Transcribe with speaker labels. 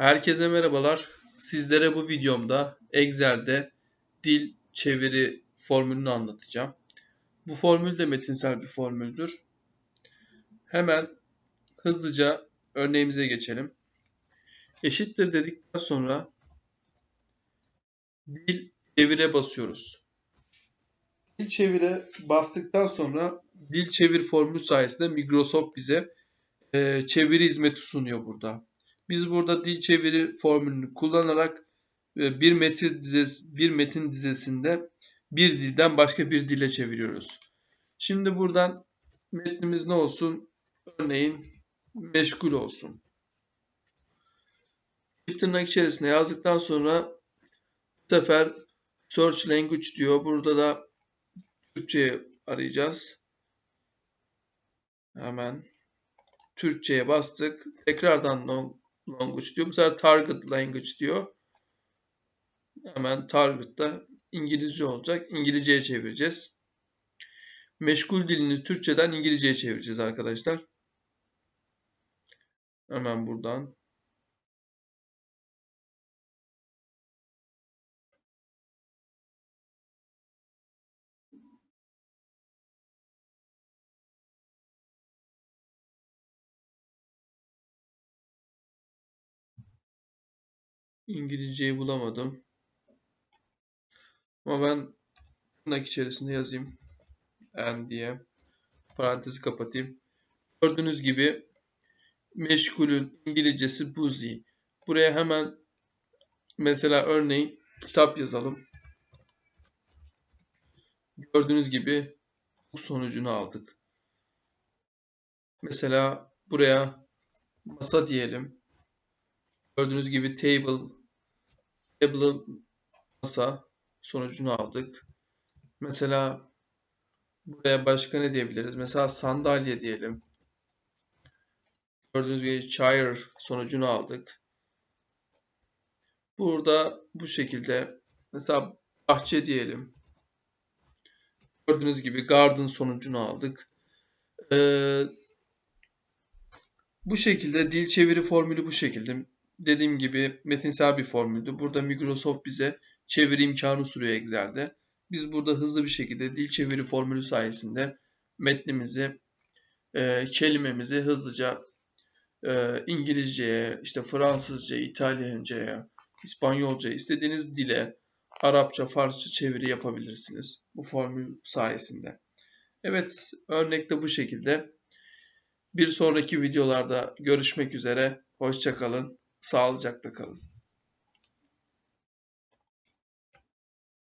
Speaker 1: Herkese merhabalar. Sizlere bu videomda Excel'de dil çeviri formülünü anlatacağım. Bu formül de metinsel bir formüldür. Hemen hızlıca örneğimize geçelim. Eşittir dedikten sonra dil çevire basıyoruz. Dil çevire bastıktan sonra dil çevir formülü sayesinde Microsoft bize e, çeviri hizmeti sunuyor burada. Biz burada dil çeviri formülünü kullanarak e, bir metin dizesi, bir metin dizesinde bir dilden başka bir dile çeviriyoruz. Şimdi buradan metnimiz ne olsun? Örneğin meşgul olsun. Çift tırnak içerisine yazdıktan sonra bu sefer search language diyor. Burada da Türkçe'yi arayacağız. Hemen Türkçe'ye bastık. Tekrardan language diyor. Bu sefer target language diyor. Hemen target'ta İngilizce olacak. İngilizceye çevireceğiz. Meşgul dilini Türkçeden İngilizceye çevireceğiz arkadaşlar. Hemen buradan İngilizceyi bulamadım. Ama ben tırnak içerisinde yazayım. N diye. Parantezi kapatayım. Gördüğünüz gibi meşgulün İngilizcesi busy. Buraya hemen mesela örneğin kitap yazalım. Gördüğünüz gibi bu sonucunu aldık. Mesela buraya masa diyelim. Gördüğünüz gibi table table masa sonucunu aldık. Mesela buraya başka ne diyebiliriz? Mesela sandalye diyelim. Gördüğünüz gibi chair sonucunu aldık. Burada bu şekilde mesela bahçe diyelim. Gördüğünüz gibi garden sonucunu aldık. Ee, bu şekilde dil çeviri formülü bu şekilde dediğim gibi metinsel bir formüldü. Burada Microsoft bize çeviri imkanı sunuyor Excel'de. Biz burada hızlı bir şekilde dil çeviri formülü sayesinde metnimizi, e, kelimemizi hızlıca e, İngilizceye, işte Fransızca, İtalyanca'ya, İspanyolca, istediğiniz dile, Arapça, Farsça çeviri yapabilirsiniz bu formül sayesinde. Evet, örnek de bu şekilde. Bir sonraki videolarda görüşmek üzere. Hoşçakalın. Sağlıcakla kalın.